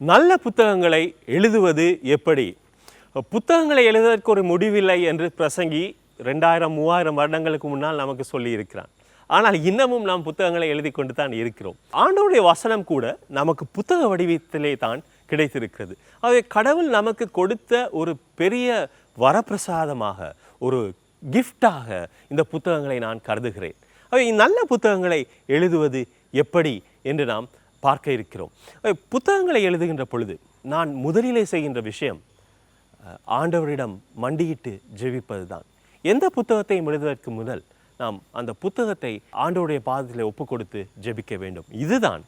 நல்ல புத்தகங்களை எழுதுவது எப்படி? புத்தகங்களை எழுதுவதற்கு ஒரு முடிவில்லை என்று பிரசங்கி ரெண்டாயிரம் மூவாயிரம் வருடங்களுக்கு முன்னால் நமக்கு சொல்லியிருக்கிறான். ஆனால் இன்னமும் நாம் புத்தகங்களை எழுதி கொண்டு தான் இருக்கிறோம். ஆண்டவருடைய வசனம் கூட நமக்கு புத்தக வடிவத்திலே தான் கிடைத்திருக்கிறது. ஆகவே கடவுள் நமக்கு கொடுத்த ஒரு பெரிய வரப்பிரசாதமாக ஒரு கிஃப்டாக இந்த புத்தகங்களை நான் கருதுகிறேன். அவை நல்ல புத்தகங்களை எழுதுவது எப்படி என்று நாம் பார்க்க இருக்கிறோம். புத்தகங்களை எழுதுகின்ற பொழுது நான் முதலிலே செய்கின்ற விஷயம் ஆண்டவரிடம் மண்டியிட்டு ஜெபிப்பது தான் எந்த புத்தகத்தையும் எழுதுவதற்கு முதல் நாம் அந்த புத்தகத்தை ஆண்டவருடைய பாதத்தில் ஒப்பு கொடுத்து ஜெபிக்க வேண்டும். இதுதான்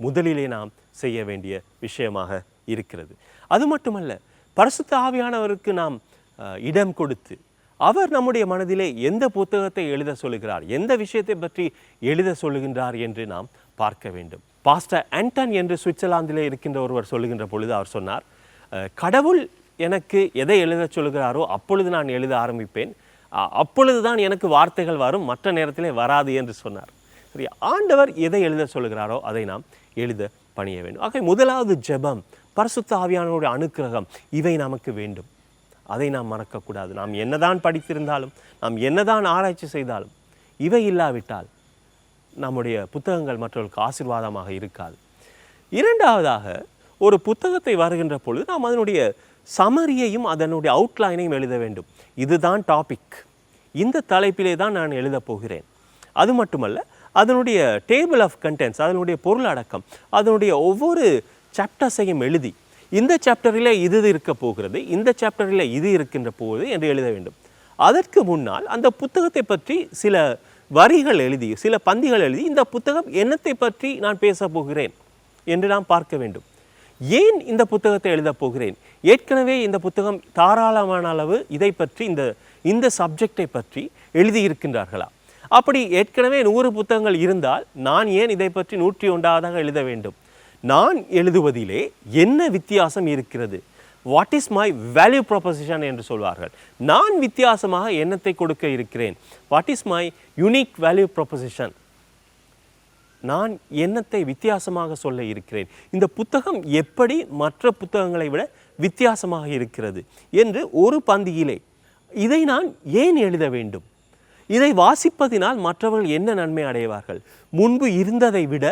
முதலிலே நாம் செய்ய வேண்டிய விஷயமாக இருக்கிறது. அது மட்டுமல்ல பரிசுத்த ஆவியானவருக்கு நாம் இடம் கொடுத்து அவர் நம்முடைய மனதிலே எந்த புத்தகத்தை எழுத சொல்லுகிறார் எந்த விஷயத்தை பற்றி எழுத சொல்லுகின்றார் என்று நாம் பார்க்க வேண்டும். பாஸ்டர் ஆண்டன் என்று சுவிட்சர்லாந்திலே இருக்கின்ற ஒருவர் சொல்லுகின்ற பொழுது அவர் சொன்னார் கடவுள் எனக்கு எதை எழுத சொல்லுகிறாரோ அப்பொழுது நான் எழுத ஆரம்பிப்பேன். அப்பொழுது அப்பொழுதுதான் எனக்கு வார்த்தைகள் வரும் மற்ற நேரத்திலே வராது என்று சொன்னார். சரி ஆண்டவர் எதை எழுத சொல்லுகிறாரோ அதை நாம் எழுத பணிய வேண்டும். ஆகவே முதலாவது ஜெபம் பரிசுத்த ஆவியானோட அனுக்கிரகம் இவை நமக்கு வேண்டும். அதை நாம் மறக்கக்கூடாது. நாம் என்னதான் படித்திருந்தாலும் நாம் என்னதான் ஆராய்ச்சி செய்தாலும் இவை இல்லாவிட்டால் நம்முடைய புத்தகங்கள் மற்றவர்களுக்கு ஆசீர்வாதமாக இருக்காது. இரண்டாவதாக ஒரு புத்தகத்தை வருகின்ற பொழுது நாம் அதனுடைய சமரியையும் அதனுடைய அவுட்லைனையும் எழுத வேண்டும். இதுதான் டாபிக் இந்த தலைப்பிலே தான் நான் எழுதப் போகிறேன். அது மட்டுமல்ல அதனுடைய டேபிள் ஆஃப் கண்டென்ட்ஸ் அதனுடைய பொருளடக்கம் அதனுடைய ஒவ்வொரு சாப்டர்ஸையும் எழுதி இந்த சாப்டரில் இது இருக்க போகிறது இந்த சாப்டரில் இது இருக்கின்ற போகுது என்று எழுத வேண்டும். அதற்கு முன்னால் அந்த புத்தகத்தை பற்றி சில வரிகள் எழுதி சில பந்திகள் எழுதி இந்த புத்தகம் என்னத்தை பற்றி நான் பேசப் போகிறேன் என்று நாம் பார்க்க வேண்டும். ஏன் இந்த புத்தகத்தை எழுதப் போகிறேன்? ஏற்கனவே இந்த புத்தகம் தாராளமான அளவு இதை பற்றி இந்த இந்த சப்ஜெக்டை பற்றி எழுதியிருக்கின்றார்களா? அப்படி ஏற்கனவே நூறு புத்தகங்கள் இருந்தால் நான் ஏன் இதை பற்றி நூற்றி ஒன்றாவதாக எழுத வேண்டும்? நான் எழுதுவதிலே என்ன வித்தியாசம் இருக்கிறது? What is my value proposition என்று சொல்வார்கள். நான் வித்தியாசமாக எண்ணத்தை கொடுக்க இருக்கிறேன். What is my unique value proposition நான் எண்ணத்தை வித்தியாசமாக சொல்ல இருக்கிறேன். இந்த புத்தகம் எப்படி மற்ற புத்தகங்களை விட வித்தியாசமாக இருக்கிறது என்று ஒரு பந்தியிலே இதை நான் ஏன் எழுத வேண்டும்? இதை வாசிப்பதினால் மற்றவர்கள் என்ன நன்மை அடைவார்கள்? முன்பு இருந்ததை விட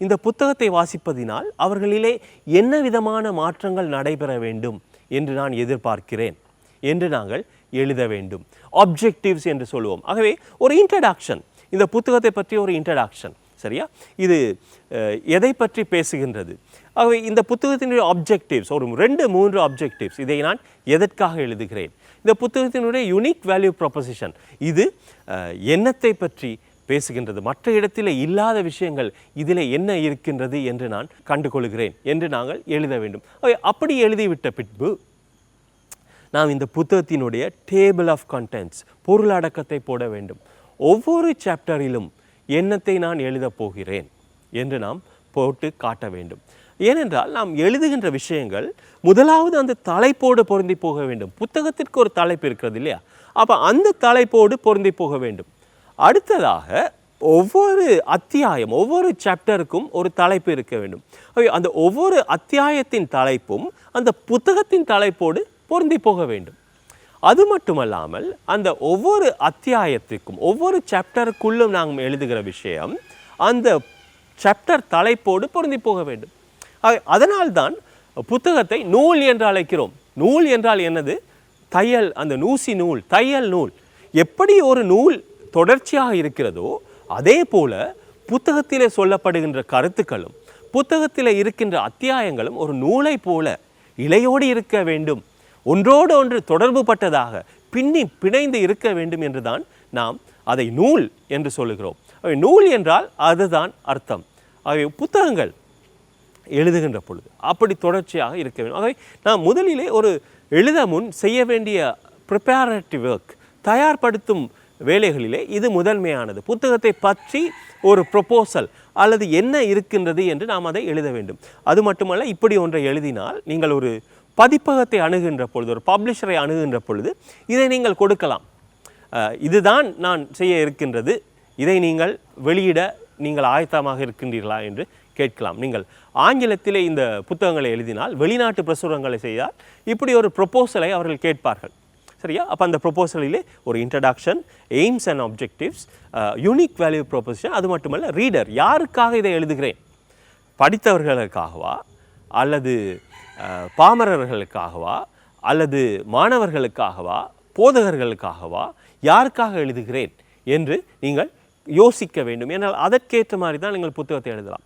இந்த புத்தகத்தை வாசிப்பதினால் அவர்களிலே என்ன விதமான மாற்றங்கள் நடைபெற வேண்டும் என்று நான் எதிர்பார்க்கிறேன் என்று நாங்கள் எழுத வேண்டும். ஆப்ஜெக்டிவ்ஸ் என்று சொல்லுவோம் ஆகவே ஒரு இன்ட்ரடக்ஷன் இந்த புத்தகத்தை பற்றி ஒரு இன்ட்ரடக்ஷன் சரியா? இது எதை பற்றி பேசுகின்றது? ஆகவே இந்த புத்தகத்தினுடைய ஆப்ஜெக்டிவ்ஸ் ஒரு ரெண்டு மூன்று ஆப்ஜெக்டிவ்ஸ் இதை நான் எதற்காக எழுதுகிறேன்? இந்த புத்தகத்தினுடைய யுனிக் வேல்யூ ப்ரொபொசிஷன் இது என்னத்தை எண்ணத்தை பற்றி பேசுகின்றது. மற்ற இடத்தில் இல்லாத விஷயங்கள் இதில் என்ன இருக்கின்றது என்று நான் கண்டுகொள்கிறேன் என்று நாங்கள் எழுத வேண்டும். அப்படி எழுதிவிட்ட பின்பு நாம் இந்த புத்தகத்தினுடைய டேபிள் ஆஃப் கண்டென்ட்ஸ் பொருளடக்கத்தை போட வேண்டும். ஒவ்வொரு சாப்டரிலும் எண்ணத்தை நான் எழுதப் போகிறேன் என்று நாம் போட்டு காட்ட வேண்டும். ஏனென்றால் நாம் எழுதுகின்ற விஷயங்கள் முதலாவது அந்த தலைப்போடு பொருந்தி போக வேண்டும். புத்தகத்திற்கு ஒரு தலைப்பு இருக்கிறது இல்லையா? அப்போ அந்த தலைப்போடு பொருந்தி போக வேண்டும். அடுத்ததாக ஒவ்வொரு அத்தியாயம் ஒவ்வொரு சாப்டருக்கும் ஒரு தலைப்பு இருக்க வேண்டும். அந்த ஒவ்வொரு அத்தியாயத்தின் தலைப்பும் அந்த புத்தகத்தின் தலைப்போடு பொருந்தி போக வேண்டும். அது மட்டுமல்லாமல் அந்த ஒவ்வொரு அத்தியாயத்துக்கும் ஒவ்வொரு சாப்டருக்குள்ளும் நாம் எழுதுகிற விஷயம் அந்த சாப்டர் தலைப்போடு பொருந்தி போக வேண்டும். அதனால்தான் புத்தகத்தை நூல் என்று அழைக்கிறோம். நூல் என்றால் என்னது? தையல் அந்த நூசி நூல் தையல் நூல். எப்படி ஒரு நூல் தொடர்ச்சியாக இருக்கிறதோ அதே போல புத்தகத்திலே சொல்லப்படுகின்ற கருத்துக்களும் புத்தகத்தில் இருக்கின்ற அத்தியாயங்களும் ஒரு நூலை போல இலையோடு இருக்க வேண்டும் ஒன்றோடு ஒன்று தொடர்பு பட்டதாக பின்னி பிணைந்து இருக்க வேண்டும் என்றுதான் நாம் அதை நூல் என்று சொல்லுகிறோம். அவை நூல் என்றால் அதுதான் அர்த்தம். அவை புத்தகங்கள் எழுதுகின்ற பொழுது அப்படி தொடர்ச்சியாக இருக்க வேண்டும். ஆகவே நாம் முதலிலே ஒரு எழுத முன் செய்ய வேண்டிய ப்ரிப்பேரட்டிவ் ஒர்க் தயார்படுத்தும் வேலைகளிலே இது முதன்மையானது. புத்தகத்தை பற்றி ஒரு ப்ரொப்போசல் அல்லது என்ன இருக்கின்றது என்று நாம் அதை எழுத வேண்டும். அது மட்டுமல்ல இப்படி ஒன்றை எழுதினால் நீங்கள் ஒரு பதிப்பகத்தை அணுகின்ற பொழுது ஒரு பப்ளிஷரை அணுகின்ற பொழுது இதை நீங்கள் கொடுக்கலாம். இதுதான் நான் செய்ய இருக்கின்றது. இதை நீங்கள் வெளியிட நீங்கள் ஆயத்தமாக இருக்கின்றீர்களா என்று கேட்கலாம். நீங்கள் ஆங்கிலத்திலே இந்த புத்தகங்களை எழுதினால் வெளிநாட்டு பிரசுரங்களை செய்தால் இப்படி ஒரு ப்ரொபோசலை அவர்கள் கேட்பார்கள். சரியா? அப்போ அந்த ப்ரொபோசலிலே ஒரு introduction aims and objectives unique value proposition அது மட்டுமல்ல ரீடர் யாருக்காக இதை எழுதுகிறேன்? படித்தவர்களுக்காகவா? அல்லது பாமரர்களுக்காகவா? அல்லது மாணவர்களுக்காகவா? போதகர்களுக்காகவா? யாருக்காக எழுதுகிறேன்? என்று நீங்கள் யோசிக்க வேண்டும். ஏன்னால் அதற்கேற்ற மாதிரி தான் நீங்கள் புத்தகத்தை எழுதலாம்.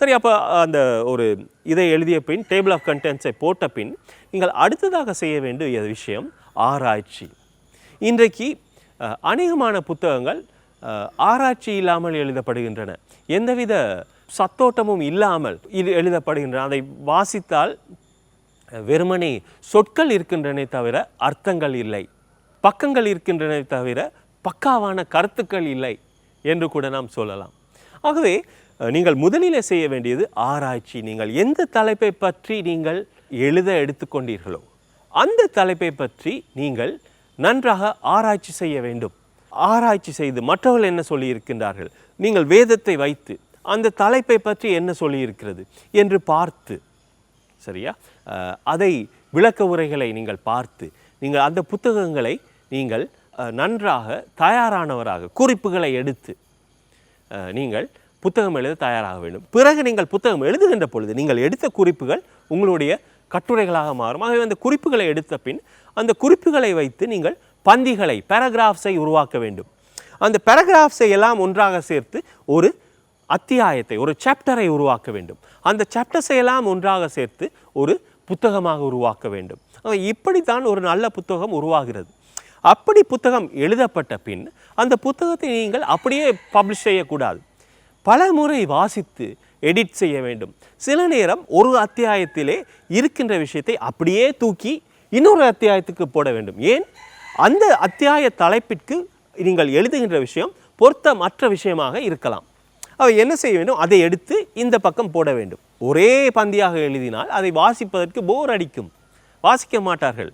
சரி அப்போ அந்த ஒரு இதை எழுதிய பின் டேபிள் ஆஃப் கண்டென்ட்ஸை போட்ட பின் நீங்கள் அடுத்ததாக செய்ய வேண்டிய விஷயம் ஆராய்ச்சி. இன்றைக்கு அநேகமான புத்தகங்கள் ஆராய்ச்சி இல்லாமல் எழுதப்படுகின்றன. எந்தவித சத்தோட்டமும் இல்லாமல் இது எழுதப்படுகின்றன. அதை வாசித்தால் வெறுமனே சொற்கள் இருக்கின்றனே தவிர அர்த்தங்கள் இல்லை. பக்கங்கள் இருக்கின்றனே தவிர பக்காவான கருத்துக்கள் இல்லை என்று கூட நாம் சொல்லலாம். ஆகவே நீங்கள் முதலில் செய்ய வேண்டியது ஆராய்ச்சி. நீங்கள் எந்த தலைப்பை பற்றி நீங்கள் எழுத எடுத்துக்கொண்டீர்களோ அந்த தலைப்பை பற்றி நீங்கள் நன்றாக ஆராய்ச்சி செய்ய வேண்டும். ஆராய்ச்சி செய்து மற்றவர்கள் என்ன சொல்லியிருக்கின்றார்கள்? நீங்கள் வேதத்தை வைத்து அந்த தலைப்பை பற்றி என்ன சொல்லியிருக்கிறது என்று பார்த்து சரியா? அதை விளக்க உரைகளை நீங்கள் பார்த்து நீங்கள் அந்த புத்தகங்களை நீங்கள் நன்றாக தயாரானவராக குறிப்புகளை எடுத்து நீங்கள் புத்தகம் எழுத தயாராக வேண்டும். பிறகு நீங்கள் புத்தகம் எழுதுகின்ற பொழுது நீங்கள் எடுத்த குறிப்புகள் உங்களுடைய கட்டுரைகளாக மாறும். ஆகவே அந்த குறிப்புகளை எடுத்த பின் அந்த குறிப்புகளை வைத்து நீங்கள் பந்திகளை பேராகிராஃப்ஸை உருவாக்க வேண்டும். அந்த பேராகிராஃப்ஸை எல்லாம் ஒன்றாக சேர்த்து ஒரு அத்தியாயத்தை ஒரு சாப்டரை உருவாக்க வேண்டும். அந்த சாப்டர்ஸை எல்லாம் ஒன்றாக சேர்த்து ஒரு புத்தகமாக உருவாக்க வேண்டும். இப்படித்தான் ஒரு நல்ல புத்தகம் உருவாகிறது. அப்படி புத்தகம் எழுதப்பட்ட பின் அந்த புத்தகத்தை நீங்கள் அப்படியே பப்ளிஷ் செய்யக்கூடாது. பல முறை வாசித்து எடிட் செய்ய வேண்டும். சில நேரம் ஒரு அத்தியாயத்திலே இருக்கின்ற விஷயத்தை அப்படியே தூக்கி இன்னொரு அத்தியாயத்துக்கு போட வேண்டும். ஏன்? அந்த அத்தியாய தலைப்பிற்கு நீங்கள் எழுதுகின்ற விஷயம் பொருத்தமற்ற விஷயமாக இருக்கலாம். அவை என்ன செய்ய வேண்டும்? அதை எடுத்து இந்த பக்கம் போட வேண்டும். ஒரே பந்தியாக எழுதினால் அதை வாசிப்பதற்கு போர் அடிக்கும். வாசிக்க மாட்டார்கள்.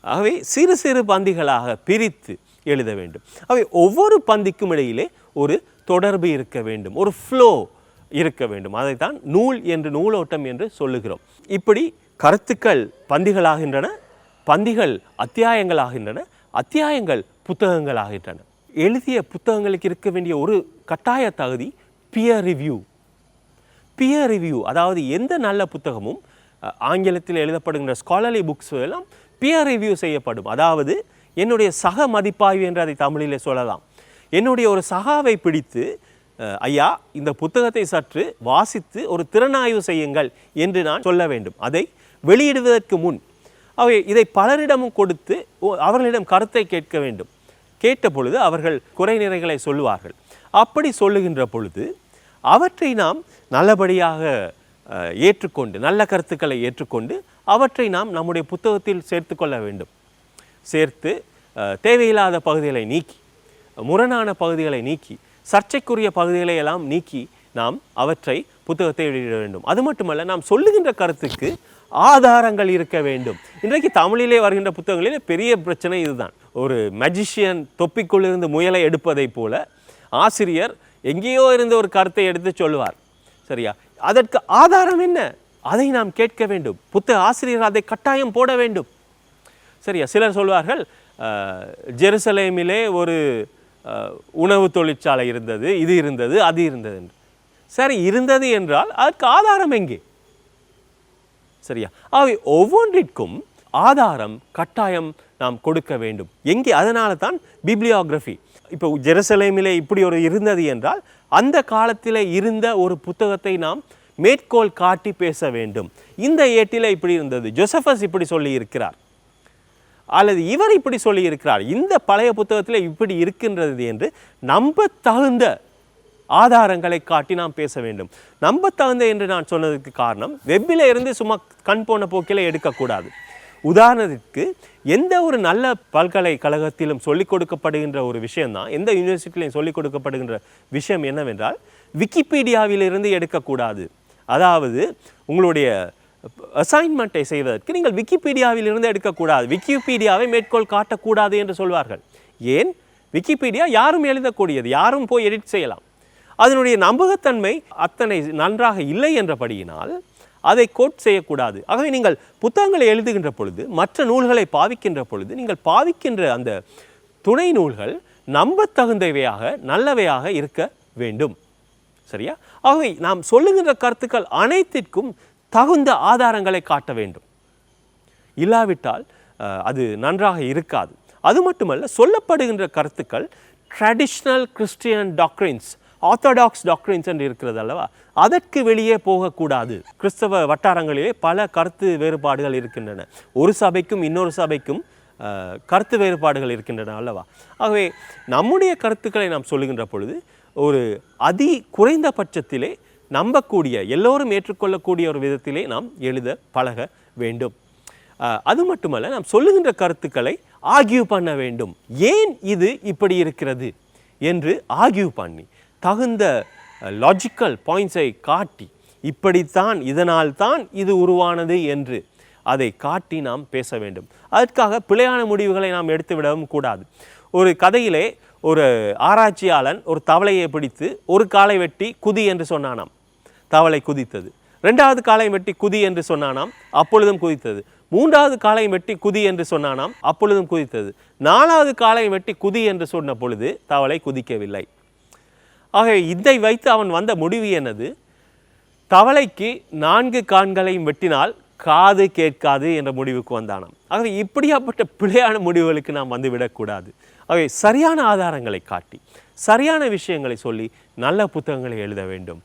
ஆகவே சிறு சிறு பந்திகளாக பிரித்து எழுத வேண்டும். அவை ஒவ்வொரு பந்திக்கும் இடையிலே ஒரு தொடர்பு இருக்க வேண்டும். ஒரு ஃப்ளோ இருக்க வேண்டும். அதைத்தான் நூல் என்று நூலோட்டம் என்று சொல்லுகிறோம். இப்படி கருத்துக்கள் பந்திகளாகின்றன பந்திகள் அத்தியாயங்களாகின்றன அத்தியாயங்கள் புத்தகங்களாகின்றன. எழுதிய புத்தகங்களுக்கு இருக்க வேண்டிய ஒரு கட்டாய தகுதி பியர் ரிவ்யூ பியர் ரிவ்யூ அதாவது எந்த நல்ல புத்தகமும் ஆங்கிலத்தில் எழுதப்படுகின்ற ஸ்காலர்லி புக்ஸ் எல்லாம் பியர் ரிவ்யூ செய்யப்படும். அதாவது என்னுடைய சக மதிப்பாய்வு என்று அதை தமிழிலே சொல்லலாம். என்னுடைய ஒரு சகாவை பிடித்து ஐயா இந்த புத்தகத்தை சற்று வாசித்து ஒரு திறனாய்வு செய்யுங்கள் என்று நான் சொல்ல வேண்டும். அதை வெளியிடுவதற்கு முன் அவை இதை பலரிடமும் கொடுத்து ஓ- அவர்களிடம் கருத்தை கேட்க வேண்டும். கேட்ட பொழுது அவர்கள் குறை நிறைகளை சொல்லுவார்கள். அப்படி சொல்லுகின்ற பொழுது அவற்றை நாம் நல்லபடியாக ஏற்றுக்கொண்டு நல்ல கருத்துக்களை ஏற்றுக்கொண்டு அவற்றை நாம் நம்முடைய புத்தகத்தில் சேர்த்துக்கொள்ள வேண்டும். சேர்த்து தேவையில்லாத பகுதிகளை நீக்கி முரணான பகுதிகளை நீக்கி சர்ச்சைக்குரிய பகுதிகளை எல்லாம் நீக்கி நாம் அவற்றை புத்தகத்தை வெளியிட வேண்டும். அது மட்டுமல்ல நாம் சொல்லுகின்ற கருத்துக்கு ஆதாரங்கள் இருக்க வேண்டும். இன்றைக்கு தமிழிலே வருகின்ற புத்தகங்களிலே பெரிய பிரச்சனை இதுதான். ஒரு மெஜிஷியன் தொப்பிக்குள்ளிருந்து முயலை எடுப்பதைப் போல ஆசிரியர் எங்கேயோ இருந்து ஒரு கருத்தை எடுத்து சொல்லுவார். சரியா? அதற்கு ஆதாரம் என்ன? அதை நாம் கேட்க வேண்டும். புத்தக ஆசிரியர் அதை கட்டாயம் போட வேண்டும். சரியா? சிலர் சொல்வார்கள் ஜெருசலேமிலே ஒரு உணவு தொழிற்சாலை இருந்தது இது இருந்தது அது இருந்தது என்று. சரி இருந்தது என்றால் அதற்கு ஆதாரம் எங்கே? சரியா? அவை ஒவ்வொன்றிற்கும் ஆதாரம் கட்டாயம் நாம் கொடுக்க வேண்டும். எங்கே? அதனால தான் பிப்ளியோகிராஃபி. இப்போ ஜெருசலேமிலே இப்படி ஒரு இருந்தது என்றால் அந்த காலத்தில் இருந்த ஒரு புத்தகத்தை நாம் மேற்கோள் காட்டி பேச வேண்டும். இந்த ஏட்டில் இப்படி இருந்தது. ஜோசஃபஸ் இப்படி சொல்லி இருக்கிறார் அல்லது இவர் இப்படி சொல்லி இருக்கிறார் இந்த பழைய புத்தகத்தில் இப்படி இருக்கின்றது என்று நம்ப தகுந்த ஆதாரங்களை காட்டி நாம் பேச வேண்டும். நம்ப தகுந்த என்று நான் சொன்னதுக்கு காரணம் வெப்பில இருந்து சும்மா கண் போன போக்கில் எடுக்கக்கூடாது. உதாரணத்திற்கு எந்த ஒரு நல்ல பல்கலைக்கழகத்திலும் சொல்லிக் கொடுக்கப்படுகின்ற ஒரு விஷயம்தான் எந்த யூனிவர்சிட்டிலையும் சொல்லிக் கொடுக்கப்படுகின்ற விஷயம் என்னவென்றால் விக்கிபீடியாவிலிருந்து எடுக்கக்கூடாது. அதாவது உங்களுடைய அசைன்மெண்ட்டை செய்வதற்கு நீங்கள் விக்கிபீடியாவிலிருந்து எடுக்கக்கூடாது. விக்கிபீடியாவை மேற்கோள் காட்டக்கூடாது என்று சொல்வார்கள். ஏன்? விக்கிபீடியா யாரும் எழுதக்கூடியது. யாரும் போய் எடிட் செய்யலாம். அதனுடைய நம்பகத்தன்மை அத்தனை நன்றாக இல்லை என்றபடியினால் அதை கோட் செய்யக்கூடாது. ஆகவே நீங்கள் புத்தகங்களை எழுதுகின்ற பொழுது மற்ற நூல்களை பாவிக்கின்ற பொழுது நீங்கள் பாவிக்கின்ற அந்த துணை நூல்கள் நம்பத்தகுந்தவையாக நல்லவையாக இருக்க வேண்டும். சரியா? ஆகவே நாம் சொல்லுகின்ற கருத்துக்கள் அனைத்திற்கும் தகுந்த ஆதாரங்களை காட்ட வேண்டும். இல்லாவிட்டால் அது நன்றாக இருக்காது. அது மட்டுமல்ல சொல்லப்படுகின்ற கருத்துக்கள் traditional Christian doctrines orthodox doctrines என்று இருக்கிறது அல்லவா? அதற்கு வெளியே போகக்கூடாது. கிறிஸ்தவ வட்டாரங்களிலே பல கருத்து வேறுபாடுகள் இருக்கின்றன. ஒரு சபைக்கும் இன்னொரு சபைக்கும் கருத்து வேறுபாடுகள் இருக்கின்றன அல்லவா? ஆகவே நம்முடைய கருத்துக்களை நாம் சொல்லுகின்ற பொழுது ஒரு அதி குறைந்த பட்சத்திலே நம்பக்கூடிய எல்லோரும் ஏற்றுக்கொள்ளக்கூடிய ஒரு விதத்திலே நாம் எழுத பழக வேண்டும். அது மட்டுமல்ல நாம் சொல்லுகின்ற கருத்துக்களை ஆகியூ பண்ண வேண்டும். ஏன் இது இப்படி இருக்கிறது என்று ஆகியூ பண்ணி தகுந்த லாஜிக்கல் பாயிண்ட்ஸை காட்டி இப்படித்தான் இதனால் தான் இது உருவானது என்று அதை காட்டி நாம் பேச வேண்டும். அதற்காக பிழையான முடிவுகளை நாம் எடுத்துவிடவும் கூடாது. ஒரு கதையிலே ஒரு ஆராய்ச்சியாளன் ஒரு தவளையை பிடித்து ஒரு காலை வெட்டி குதி என்று சொன்னானாம். தவளை குதித்தது. ரெண்டாவது காலை வெட்டி குதி என்று சொன்னானாம் அப்பொழுதும் குதித்தது. மூன்றாவது காலை வெட்டி குதி என்று சொன்னானாம் அப்பொழுதும் குதித்தது. நாலாவது காலை வெட்டி குதி என்று சொன்ன பொழுது தவளை குதிக்கவில்லை. ஆகவே இதை வைத்து அவன் வந்த முடிவு என்னது? தவளைக்கு நான்கு கான்களையும் வெட்டினால் காது கேட்காது என்ற முடிவுக்கு வந்தானாம். ஆகவே இப்படியாப்பட்ட பிழையான முடிவுகளுக்கு நாம் வந்துவிடக்கூடாது ஆகவே சரியான ஆதாரங்களை காட்டி சரியான விஷயங்களை சொல்லி நல்ல புத்தகங்களை எழுத வேண்டும்.